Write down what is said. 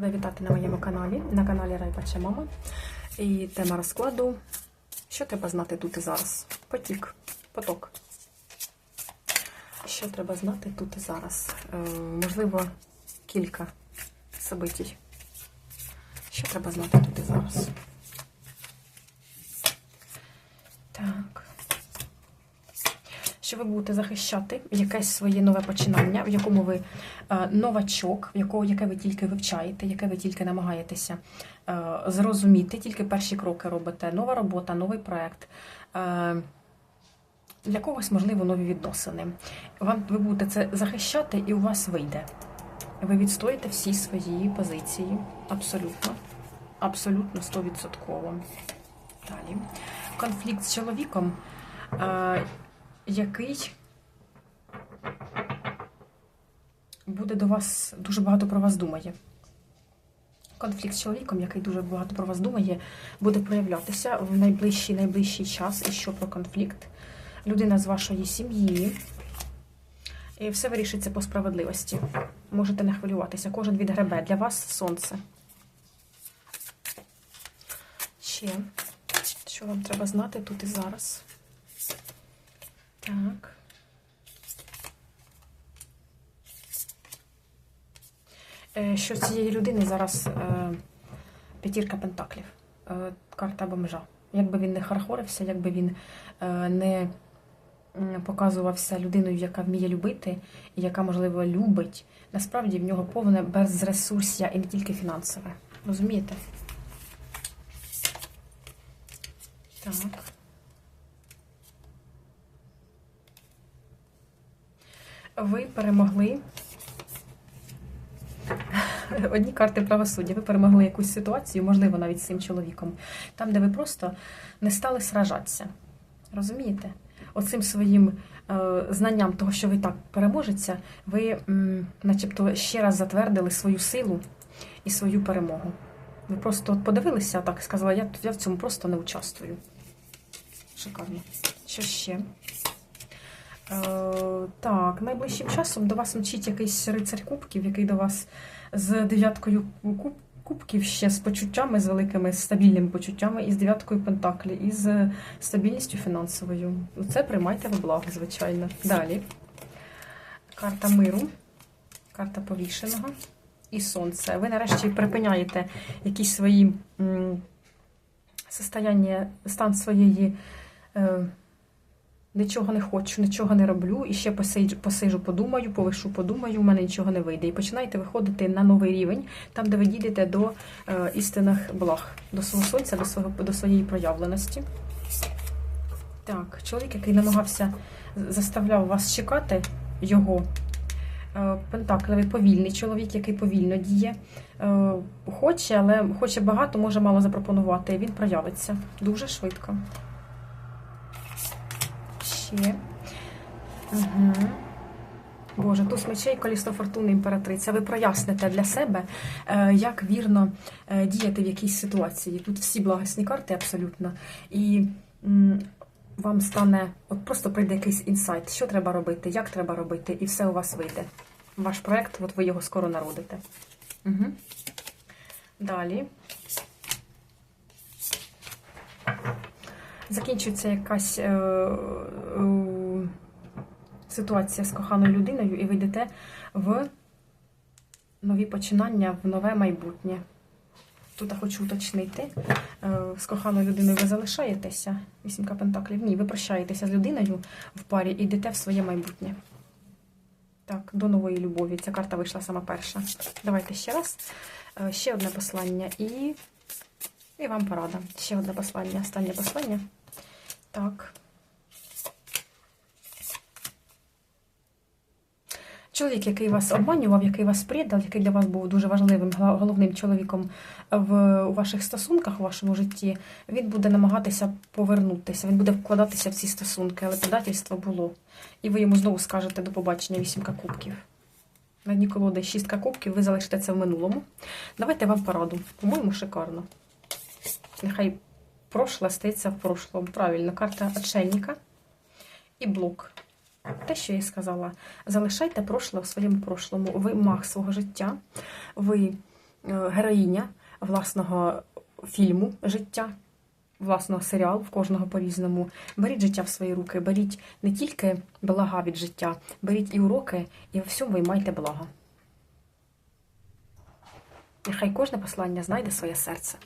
Рада вітати на моєму каналі, на каналі Райпача Мама. І тема розкладу. Що треба знати тут і зараз? Потік, поток. Що треба знати тут і зараз? Е, можливо, кілька событій. Що треба знати тут і зараз? Так. Що ви будете захищати якесь своє нове починання, в якому ви е, новачок, в якого яке ви тільки вивчаєте, яке ви тільки намагаєтеся е, зрозуміти, тільки перші кроки робите. Нова робота, новий проект. Е, для когось, можливо, нові відносини. Вам ви будете це захищати, і у вас вийде. Ви відстоїте всі свої позиції. Абсолютно. Абсолютно 100%. Далі. Конфлікт з чоловіком. Який буде до вас дуже багато про вас думає. Конфлікт з чоловіком, який дуже багато про вас думає, буде проявлятися в найближчий найближчий час. І що про конфлікт? Людина з вашої сім'ї. І все вирішиться по справедливості. Можете не хвилюватися. Кожен відгребе. Для вас сонце. Ще, що вам треба знати тут і зараз? Так. Е, Що цієї людини зараз е, п'ятірка пентаклів, е, карта бомжа. Якби він не хархорився, якби він е, не показувався людиною, яка вміє любити, і яка, можливо, любить, насправді в нього повне безресурсія і не тільки фінансове. Розумієте? Так. Ви перемогли. Одні карти правосуддя. Ви перемогли якусь ситуацію, можливо, навіть з цим чоловіком, там, де ви просто не стали сражатися. Розумієте? Оцим своїм е, знанням того, що ви так переможеться, ви, м, начебто, ще раз затвердили свою силу і свою перемогу. Ви просто подивилися так, і сказали, я, я в цьому просто не участвую. Шикарно. Що ще? Е, так, найближчим часом до вас мчить якийсь рицарь кубків, який до вас з дев'яткою куб, кубків ще з почуттями, з великими стабільними почуттями, і з дев'яткою пентаклі, і з стабільністю фінансовою. Це приймайте в благо, звичайно. Далі. Карта миру, карта повішеного і сонце. Ви нарешті припиняєте якісь свої состояння, стан своєї. Е, Нічого не хочу, нічого не роблю, і ще посиджу, посижу, подумаю, повишу, подумаю, у мене нічого не вийде. І починаєте виходити на новий рівень, там, де ви дійдете до е, істинних благ, до свого сонця, до, свого, до своєї проявленості. Так, чоловік, який намагався, заставляв вас чекати його. Е, Пентаклевий повільний чоловік, який повільно діє. Е, Хоче, але хоче багато, може мало запропонувати. Він проявиться дуже швидко ще. Угу. Боже, туз мечей, колісо фортуни, імператриця. Ви проясните для себе, е, як вірно е, діяти в якійсь ситуації. Тут всі благосні карти абсолютно. І вам стане, от просто прийде якийсь інсайт, що треба робити, як треба робити, і все у вас вийде. Ваш проект, от ви його скоро народите. Угу. Далі. закінчується якась е, ситуація з коханою людиною, і ви йдете в нові починання, в нове майбутнє. Тут я хочу уточнити, е, з коханою людиною ви залишаєтеся, вісімка пентаклів. Ні, ви прощаєтеся з людиною в парі і йдете в своє майбутнє. Так, до нової любові. Ця карта вийшла сама перша. Давайте ще раз. Е, Ще одне послання і. І вам порада. Ще одне послання, останнє послання. Так. Чоловік, який вас обманював, який вас предав, який для вас був дуже важливим головним чоловіком в у ваших стосунках, у вашому житті, він буде намагатися повернутися, він буде вкладатися в ці стосунки, але предательство було. І ви йому знову скажете до побачення вісімка кубків. На дні колоди шістка кубків, ви залишите це в минулому. Давайте вам пораду. По-моєму, шикарно. Нехай прошле стається в прошлому. Правильно, карта отшельника і блок. Те, що я сказала, залишайте прошле у своєму прошлому. Ви маг свого життя, ви е, героїня власного фільму життя, власного серіалу, в кожного по-різному. Беріть життя в свої руки, беріть не тільки блага від життя, беріть і уроки, і во всьому виймайте благо. Нехай кожне послання знайде своє серце.